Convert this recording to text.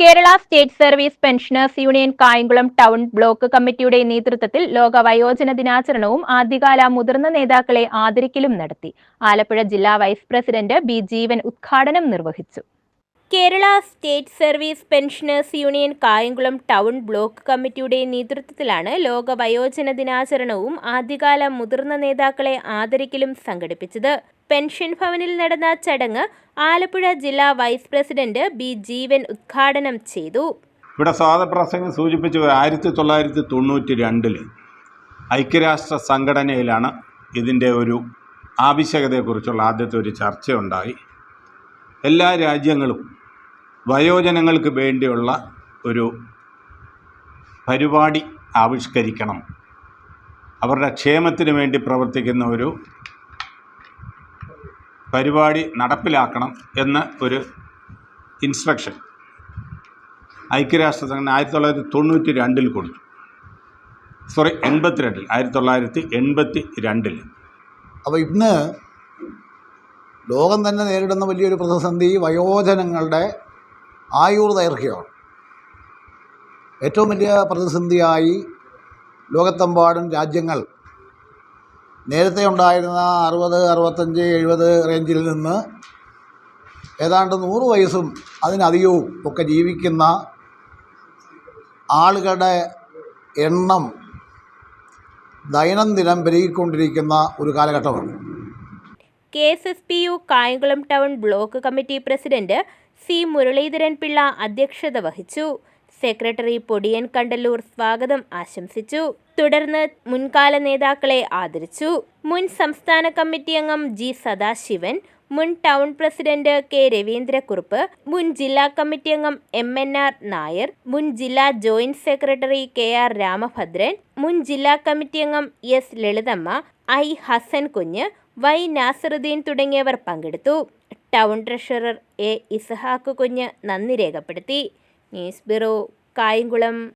Kerala state service pensioners union Kayamkulam town block കമ്മിറ്റിയുടെ നേതൃത്വത്തിൽ ലോക വയോജന ദിനാചരണവും ആദ്യകാല മുതിർന്ന നേതാക്കളെ ആദരിക്കലും നടത്തി. ആലപ്പുഴ ജില്ലാ വൈസ് പ്രസിഡന്റ് ബി ജീവൻ ഉദ്ഘാടനം നിർവഹിച്ചു. Kerala state service pensioners union Kayamkulam town block കമ്മിറ്റിയുടെ നേതൃത്വത്തിലാണ് ലോക വയോജന ദിനാചരണവും ആദ്യകാല മുതിർന്ന നേതാക്കളെ ആദരിക്കലും സംഘടിപ്പിച്ചത്. പെൻഷൻ ഭവനിൽ നടന്ന ചടങ്ങ് ആലപ്പുഴ ജില്ലാ വൈസ് പ്രസിഡന്റ് ബി ജീവൻ ഉദ്ഘാടനം ചെയ്തു. ഇവിടെ സ്വാതപ്രസംഗം സൂചിപ്പിച്ചു ആയിരത്തി തൊള്ളായിരത്തി തൊണ്ണൂറ്റി രണ്ടിൽ ഐക്യരാഷ്ട്ര സംഘടനയിലാണ് ഇതിന്റെ ഒരു ആവശ്യകതയെക്കുറിച്ചുള്ള ആദ്യത്തെ ഒരു ചർച്ചയുണ്ടായി. എല്ലാ രാജ്യങ്ങളും വയോജനങ്ങൾക്ക് വേണ്ടിയുള്ള ഒരു പരിപാടി ആവിഷ്കരിക്കണം. അവരുടെ ക്ഷേമത്തിന് വേണ്ടി പ്രവർത്തിക്കുന്ന ഒരു പരിപാടി നടപ്പിലാക്കണം എന്ന ഒരു ഇൻസ്ട്രക്ഷൻ ഐക്യരാഷ്ട്ര സംഘടന ആയിരത്തി തൊള്ളായിരത്തി തൊണ്ണൂറ്റി രണ്ടിൽ കൊടുത്തു. സോറി എൺപത്തിരണ്ടിൽ ആയിരത്തി തൊള്ളായിരത്തി എൺപത്തി രണ്ടിൽ അപ്പോൾ ഇന്ന് ലോകം തന്നെ നേരിടുന്ന വലിയൊരു പ്രതിസന്ധി വയോജനങ്ങളുടെ ആയുർ ദൈർഘ്യമാണ്. ഏറ്റവും വലിയ പ്രതിസന്ധിയായി ലോകത്തെമ്പാടും രാജ്യങ്ങൾ നേരത്തെ ഉണ്ടായിരുന്ന അറുപത് അറുപത്തഞ്ച് എഴുപത് റേഞ്ചിൽ നിന്ന് ഏതാണ്ട് നൂറ് വയസ്സും അതിനധികവും ഒക്കെ ജീവിക്കുന്ന ആളുകളുടെ എണ്ണം ദൈനംദിനം പെരുകിക്കൊണ്ടിരിക്കുന്ന ഒരു കാലഘട്ടമാണ്. K S S P U Kayamkulam town block committee president C Muraleedharan Pillai അധ്യക്ഷത വഹിച്ചു. സെക്രട്ടറി പൊടിയൻ കണ്ടല്ലൂർ സ്വാഗതം ആശംസിച്ചു. തുടർന്ന് മുൻകാല നേതാക്കളെ ആദരിച്ചു. മുൻ സംസ്ഥാന കമ്മിറ്റി അംഗം ജി സദാശിവൻ മുൻ ടൗൺ പ്രസിഡന്റ് കെ രവീന്ദ്രക്കുറുപ്പ് മുൻ ജില്ലാ കമ്മിറ്റി അംഗം എം എൻ ആർ നായർ മുൻ ജില്ലാ joint secretary K R Ramabhadran മുൻ ജില്ലാ കമ്മിറ്റി അംഗം എസ് ലളിതമ്മ ഐ ഹസൻ കുഞ്ഞ് വൈ നാസറുദ്ദീൻ തുടങ്ങിയവർ പങ്കെടുത്തു. ടൗൺ ട്രഷറർ എ ഇസഹാക്ക് കുഞ്ഞ് നന്ദി രേഖപ്പെടുത്തി. News bureau Kayamkulam